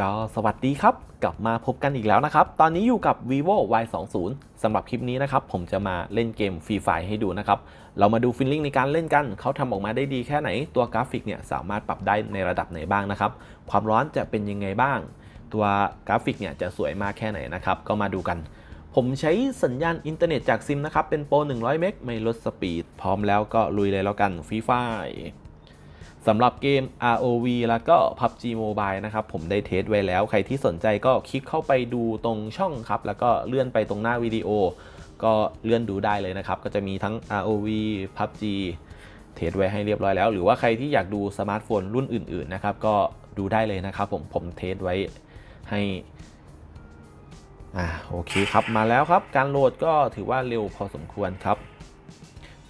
ก็สวัสดีครับ กลับมาพบกันอีกแล้วนะครับ ตอนนี้อยู่กับ vivo y 2 0สำหรับคลิปนี้นะครับ ผมจะมาเล่นเกมฟรีไฟให้ดูนะครับ เรามาดูฟิลลิ่งในการเล่นกัน เขาทำออกมาได้ดีแค่ไหน ตัวกราฟิกเนี่ยสามารถปรับได้ในระดับไหนบ้างนะครับ ความร้อนจะเป็นยังไงบ้าง ตัวกราฟิกเนี่ยจะสวยมากแค่ไหนนะครับ ก็มาดูกัน ผมใช้สัญญาณอินเทอร์เน็ตจากซิมนะครับ เป็นโปร100 เมกไม่ลดสปีด พร้อมแล้วก็ลุยเลยแล้วกันฟรีไฟ สำหรับเกม ROV แล้วก็ PUBG Mobile นะครับ ผมได้เทสไว้แล้ว ใครที่สนใจก็คลิกเข้าไปดูตรงช่องครับ แล้วก็เลื่อนไปตรงหน้าวิดีโอ ก็เลื่อนดูได้เลยนะครับ ก็จะมีทั้ง ROV PUBG เทสไว้ให้เรียบร้อยแล้ว หรือว่าใครที่อยากดูสมาร์ทโฟนรุ่นอื่น ๆ นะครับ ก็ดูได้เลยนะครับ ผม ผมเทสไว้ให้อ่าโอเคครับ มาแล้วครับ การโหลดก็ถือว่าเร็วพอสมควรครับ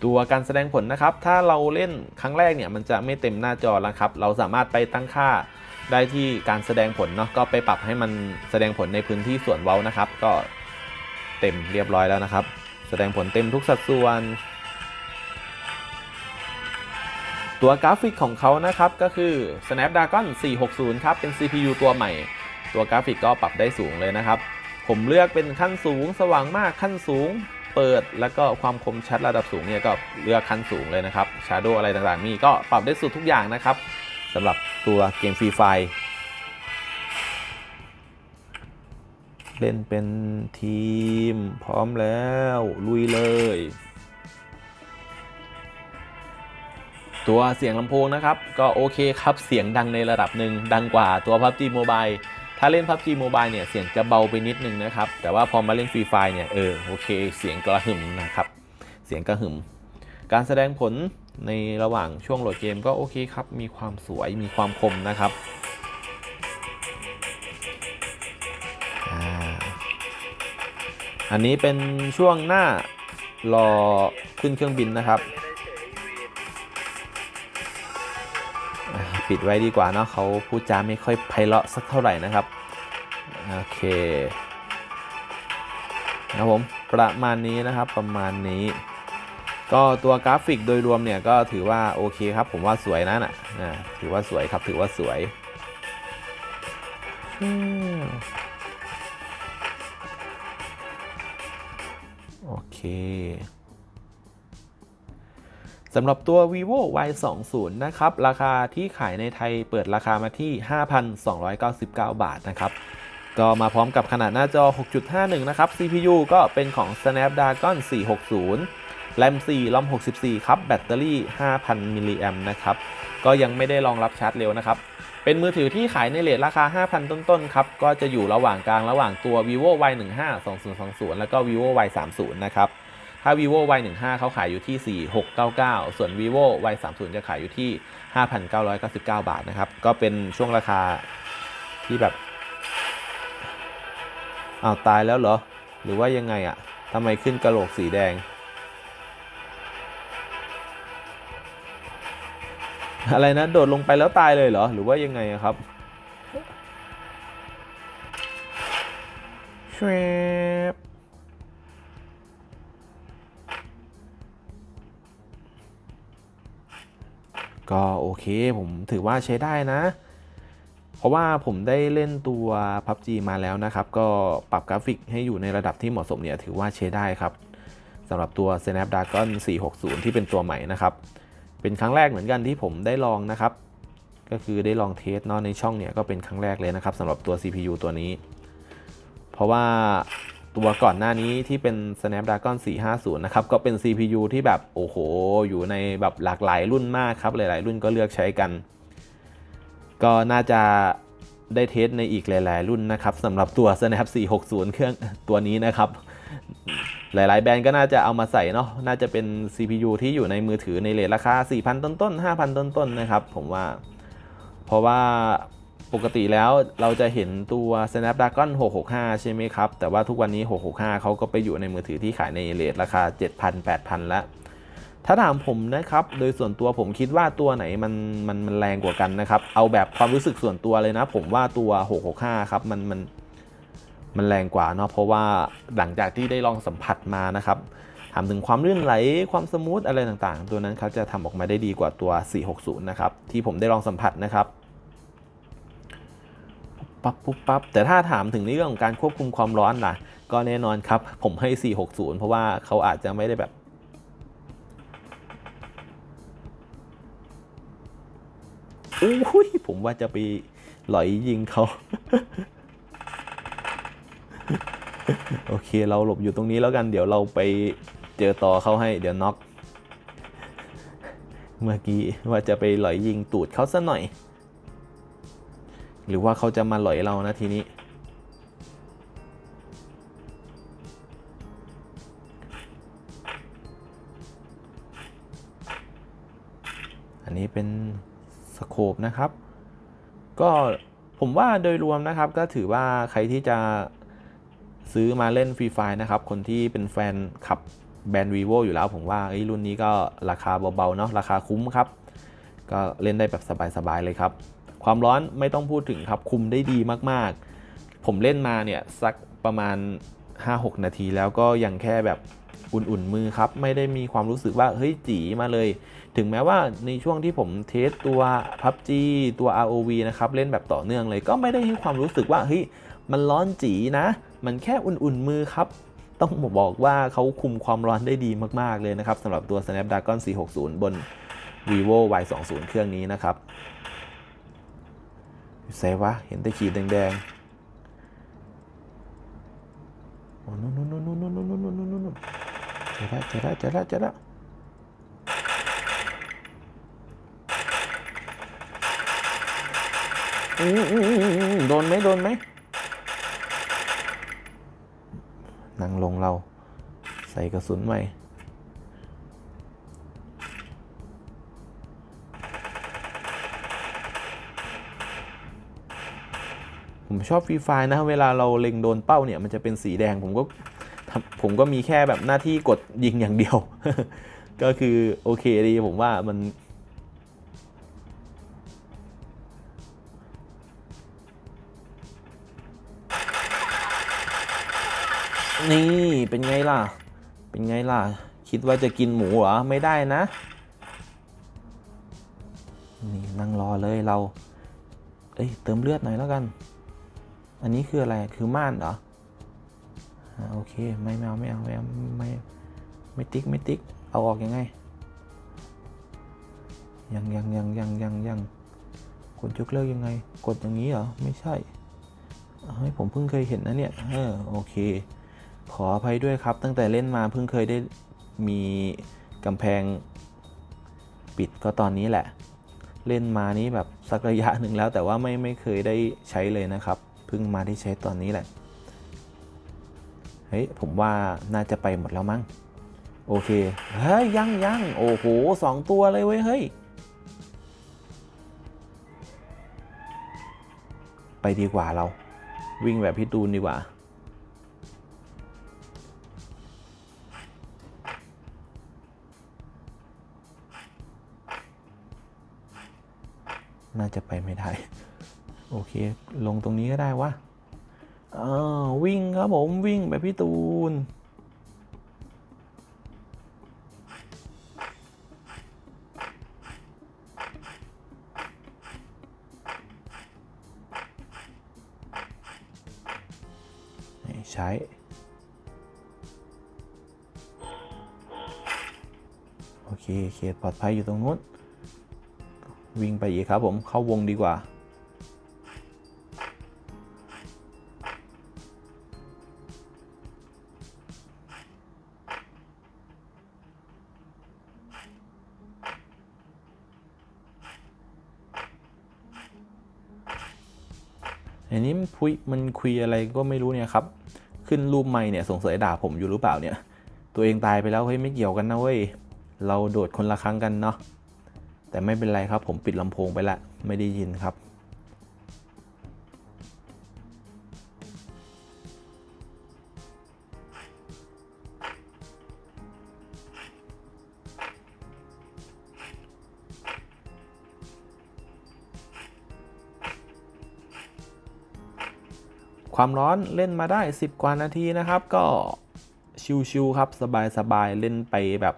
ตัวการแสดงผลนะครับ ถ้าเราเล่นครั้งแรกเนี่ยมันจะไม่เต็มหน้าจอแล้วครับ เราสามารถไปตั้งค่าได้ที่การแสดงผลเนาะ ก็ไปปรับให้มันแสดงผลในพื้นที่ส่วนเว้านะครับ ก็เต็มเรียบร้อยแล้วนะครับ แสดงผลเต็มทุกสัดส่วน ตัวกราฟิกของเขานะครับก็คือ Snapdragon 460 ครับ เป็น CPU ตัวใหม่ ตัวกราฟิกก็ปรับได้สูงเลยนะครับ ผมเลือกเป็นขั้นสูงสว่างมากขั้นสูง เปิดแล้วก็ความคมชัดระดับสูงเนี่ยก็เลือกขั้นสูงเลยนะครับ Shadow อะไรต่างๆ มีก็ปรับได้สุดทุกอย่างนะครับสำหรับตัวเกมฟรีไฟเล่นเป็นทีมพร้อมแล้ว ลุยเลย ตัวเสียงลำโพงนะครับ ก็โอเคครับเสียงดังในระดับหนึ่งดังกว่าตัว PUBG Mobile ถ้าเล่น PUBG Mobile เนี่ยเสียงจะเบาไปนิดนึงนะครับ แต่ว่าพอมาเล่นฟรีไฟเนี่ยเออโอเค เสียงกระหึ่มนะครับ เสียงกระหึ่ม การแสดงผลในระหว่างช่วงโหลดเกมก็โอเคครับ มีความสวยมีความคมนะครับอันนี้เป็นช่วงหน้ารอขึ้นเครื่องบินนะครับ ปิดไว้ดีกว่าเนาะเขาพูดจาไม่ค่อยไพเราะสักเท่าไหร่นะครับ โอเคนะผมประมาณนี้นะครับประมาณนี้ ก็ตัวกราฟิกโดยรวมเนี่ยก็ถือว่าโอเคครับ ผมว่าสวยนะน่ะอ่าถือว่าสวยครับถือว่าสวยโอเค สำหรับตัว vivo y 2 0นะครับ ราคาที่ขายในไทยเปิดราคามาที่ 5,299 บาทนะครับ ก็มาพร้อมกับขนาดหน้าจอ 6.51 นะครับ CPU ก็เป็นของ Snapdragon 460 RAM 4 ROM 64 ครับ แบตเตอรี่ 5,000 มิลลิแอมนะครับ ก็ยังไม่ได้รองรับชาร์จเร็วนะครับ เป็นมือถือที่ขายในเลทราคา 5,000 ต้นๆ ครับ ก็จะอยู่ระหว่างกลางระหว่างตัว vivo y 1 5 2020 แล้วก็ vivo y 3 0นะครับ ถ้า vivo y 1 5เขาขายอยู่ที่ 4699 ส่วน vivo y 3 0จะขายอยู่ที่ 5,999 บาทนะครับ ก็เป็นช่วงราคาที่แบบอ้าวตายแล้วเหรอ หรือว่ายังไงอะทำไมขึ้นกระโหลกสีแดง อะไรนะ โดดลงไปแล้วตายเลยเหรอ หรือว่ายังไงครับชวบ ก็โอเคผมถือว่าใช้ได้นะ เพราะว่าผมได้เล่นตัว PUBG มาแล้วนะครับ ก็ปรับกราฟิกให้อยู่ในระดับที่เหมาะสมเนี่ยถือว่าใช้ได้ครับสำหรับตัว Snapdragon 460 ที่เป็นตัวใหม่นะครับ เป็นครั้งแรกเหมือนกันที่ผมได้ลองนะครับ ก็คือได้ลองเทสเนาะในช่องเนี่ยก็เป็นครั้งแรกเลยนะครับสำหรับตัว CPU ตัวนี้ เพราะว่า ตัวก่อนหน้านี้ที่เป็น Snapdragon 450 นะครับ ก็เป็น CPU ที่แบบ โอ้โห อยู่ในแบบหลากหลายรุ่นมากครับ หลาย ๆ รุ่นก็เลือกใช้กัน ก็น่าจะได้เทสในอีกหลาย ๆ รุ่นนะครับสำหรับตัว Snap 460 เครื่องตัวนี้นะครับ หลาย ๆ แบรนด์ก็น่าจะเอามาใส่เนาะ น่าจะเป็น CPU ที่อยู่ในมือถือในเรทราคา 4,000 ต้น ๆ 5,000 ต้น ๆ นะครับ ผมว่า เพราะว่า ปกติแล้วเราจะเห็นตัว Snapdragon 665 ใช่ไหมครับ แต่ว่าทุกวันนี้ 665 เขาก็ไปอยู่ในมือถือที่ขายในเรทราคา 7,000 8,000 แล้ว ถ้าถามผมนะครับ โดยส่วนตัวผมคิดว่าตัวไหนมันมันมันแรงกว่ากันนะครับ เอาแบบความรู้สึกส่วนตัวเลยนะ ผมว่าตัว 665 ครับ มันมันมันแรงกว่าเนาะ เพราะว่าหลังจากที่ได้ลองสัมผัสมานะครับถามถึงความลื่นไหลความสมูทอะไรต่างๆ ตัวนั้นเขาจะทำออกมาได้ดีกว่าตัว 460 นะครับ ที่ผมได้ลองสัมผัสนะครับ ปั๊บปุ๊บปั๊บแต่ถ้าถามถึงในเรื่องของการควบคุมความร้อนล่ะ ก็แน่นอนครับ ผมให้ 460 เพราะว่าเขาอาจจะไม่ได้แบบ อุ้ยผมว่าจะไปหลอยยิงเขาโอเคเราหลบอยู่ตรงนี้แล้วกันเดี๋ยวเราไปเจอต่อเขาให้เดี๋ยวน็อกเมื่อกี้ว่าจะไปหลอยยิงตูดเขาซะหน่อย หรือว่าเขาจะมาหลอยเรานะทีนี้ อันนี้เป็นสโคปนะครับ ก็ผมว่าโดยรวมนะครับก็ถือว่าใครที่จะซื้อมาเล่นฟรีไฟนะครับ คนที่เป็นแฟนขับแบรนด์ vivo อยู่แล้วผมว่าเอ้รุ่นนี้ก็ราคาเบาๆเนาะราคาคุ้มครับ ก็เล่นได้แบบสบายๆเลยครับ ความร้อนไม่ต้องพูดถึงครับคุมได้ดีมากๆ ผมเล่นมาเนี่ยสักประมาณ 5-6 นาทีแล้วก็ยังแค่แบบอุ่นๆมือครับ ไม่ได้มีความรู้สึกว่าเฮ้ยจีมาเลย ถึงแม้ว่าในช่วงที่ผมเทสตัว PUBG ตัว ROV นะครับ เล่นแบบต่อเนื่องเลย ก็ไม่ได้ให้ความรู้สึกว่าเฮ้ยมันร้อนจีนะ มันแค่อุ่นๆมือครับ ต้องบอกว่าเขาคุมความร้อนได้ดีมากๆเลยนะครับสำหรับตัว Snapdragon 460 บน vivo y 2 0เครื่องนี้นะครับ อยู่วะ เห็นแต่ขีดแดงๆโอ้นู่นนู่นนู่นนู่นนู่นนู่นนู่นนู่นนู่นเจอแล้วเจอแล้วเจอแล้วเจอแล้วอืมอืมอืมอืมโดนไหมโดนไหมนั่งลงเรา ใส่กระสุนใหม่ ผมชอบฟรีไฟนะเวลาเราเล็งโดนเป้าเนี่ยมันจะเป็นสีแดงผมก็ผมก็มีแค่แบบหน้าที่กดยิงอย่างเดียว ก็คือโอเคดีผมว่ามันนี่เป็นไงล่ะ เป็นไงล่ะ คิดว่าจะกินหมูเหรอ ไม่ได้นะ นี่นั่งรอเลยเรา เอ้ย เติมเลือดหน่อยแล้วกัน อันนี้คืออะไรคือม่านเหรอโอเคไม่ไม่เอาไม่เอาไม่เอาไม่ไม่ติ๊กไม่ติ๊กเอาออกยังไงยังยังยังยังยังยังกดยกเลิกยังไง กดอย่างนี้เหรอไม่ใช่เฮ้ยผมเพิ่งเคยเห็นนะเนี่ยเออโอเค ขออภัยด้วยครับ ตั้งแต่เล่นมาเพิ่งเคยได้มีกำแพงปิดก็ตอนนี้แหละ เล่นมานี้แบบสักระยะหนึ่งแล้วแต่ว่าไม่ไม่เคยได้ใช้เลยนะครับ พิ่งมาได้ใช้ตอนนี้แหละ เฮ้ย ผมว่าน่าจะไปหมดแล้วมั้ง โอเค เฮ้ย ยังยังโอ้โหสองตัวเลยเว้ย เฮ้ย ไปดีกว่าเรา วิ่งแบบพี่ตูนดีกว่าน่าจะไปไม่ได้ โอเค ลงตรงนี้ก็ได้วะอ้าววิ่งครับผมวิ่งแบบพี่ตูน ใช้โอเคเขตปลอดภัยอยู่ตรงนู้น วิ่งไปอีกครับผมเข้าวงดีกว่า อันนี้มันคุยมันคุยอะไรก็ไม่รู้เนี่ยครับ ขึ้นรูปไม่เนี่ยสงสัยด่าผมอยู่หรือเปล่าเนี่ย ตัวเองตายไปแล้วเฮ้ยไม่เกี่ยวกันนะเว้ย เราโดดคนละครั้งกันเนาะ แต่ไม่เป็นไรครับผมปิดลำโพงไปละ ไม่ได้ยินครับ ความร้อนเล่นมาได้ 10 กว่านาทีนะครับ ก็ชิวๆครับสบายๆเล่นไปแบบ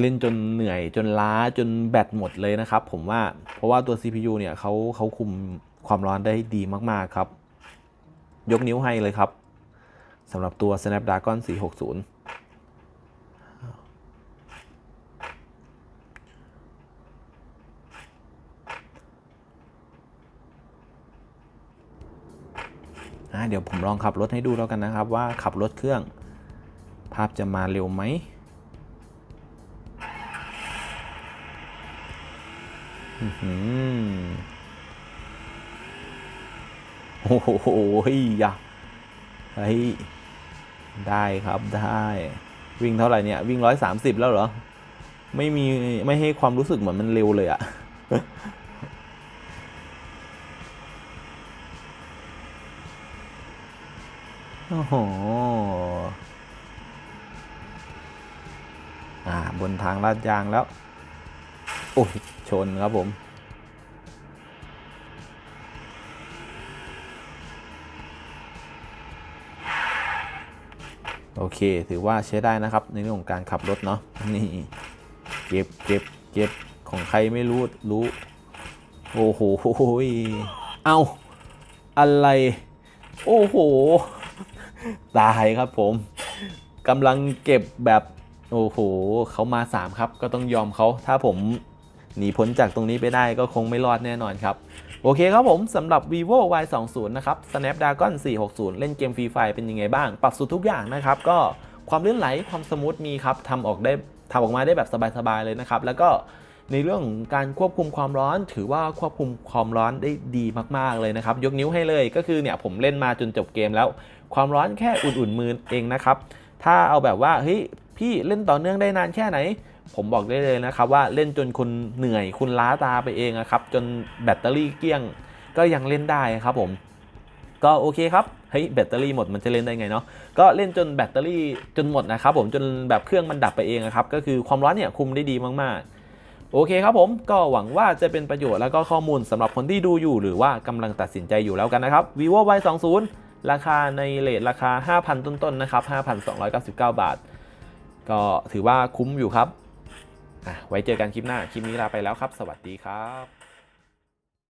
เล่นจนเหนื่อยจนล้าจนแบตหมดเลยนะครับ ผมว่าเพราะว่าตัว CPU เนี่ยเขาเขาคุมความร้อนได้ดีมากๆครับ ยกนิ้วให้เลยครับสำหรับตัว Snapdragon 460ะเดี๋ยวผมลองขับรถให้ดูแล้วกันนะครับว่าขับรถเครื่อง ภาพจะมาเร็วไหมโอ้โหฮ้ยยะเฮ้ยได้ครับได้ วิ่งเท่าไหร่เนี่ย วิ่งร้อยสามสิบแล้วเหรอ ไม่มีไม่ให้ความรู้สึกเหมือนมันเร็วเลยอะ โอ้โห อ่า บนทางลาดยางแล้ว โอ้ยชนครับผม โอเค ถือว่าใช้ได้นะครับ ในเรื่องของการขับรถเนาะ นี่ เก็บเก็บเก็บของใครไม่รู้ รู้ โอ้โห เอาอะไร โอ้โห ตายครับผมกำลังเก็บแบบโอ้โหเขามา 3 ครับ ก็ต้องยอมเขาถ้าผมหนีพ้นจากตรงนี้ไปได้ก็คงไม่รอดแน่นอนครับ โอเคครับผมสำหรับ vivo y 2 0นะครับ snapdragon 460 เล่นเกมฟรีไฟเป็นยังไงบ้าง ปรับสุดทุกอย่างนะครับ ก็ความลื่นไหลความสมูทมีครับทำออกได้ทำออกมาได้แบบสบายๆเลยนะครับ แล้วก็ ในเรื่องของการควบคุมความร้อน ถือว่าควบคุมความร้อนได้ดีมากๆเลยนะครับ ยกนิ้วให้เลยก็คือเนี่ยผมเล่นมาจนจบเกมแล้ว ความร้อนแค่อุ่นๆมือเองนะครับ ถ้าเอาแบบว่าเฮ้ยพี่เล่นต่อเนื่องได้นานแค่ไหน ผมบอกได้เลยนะครับว่าเล่นจนคุณเหนื่อยคุณล้าตาไปเองนะครับ จนแบตเตอรี่เกลี้ยงก็ยังเล่นได้ครับผม ก็โอเคครับเฮ้ยแบตเตอรี่หมดมันจะเล่นได้ไงเนาะก็เล่นจนแบตเตอรี่จนหมดนะครับผมจนแบบเครื่องมันดับไปเองนะครับก็คือความร้อนเนี่ยคุมได้ดีมากๆ โอเคครับผมก็หวังว่าจะเป็นประโยชน์แล้วก็ข้อมูลสำหรับคนที่ดูอยู่ หรือว่ากำลังตัดสินใจอยู่แล้วกันนะครับ vivo y 2 0ราคาในเลทราคา 5,000 ต้นๆนะครับ 5,299 บาท ก็ถือว่าคุ้มอยู่ครับ ไว้เจอกันคลิปหน้า คลิปนี้ลาไปแล้วครับ สวัสดีครับ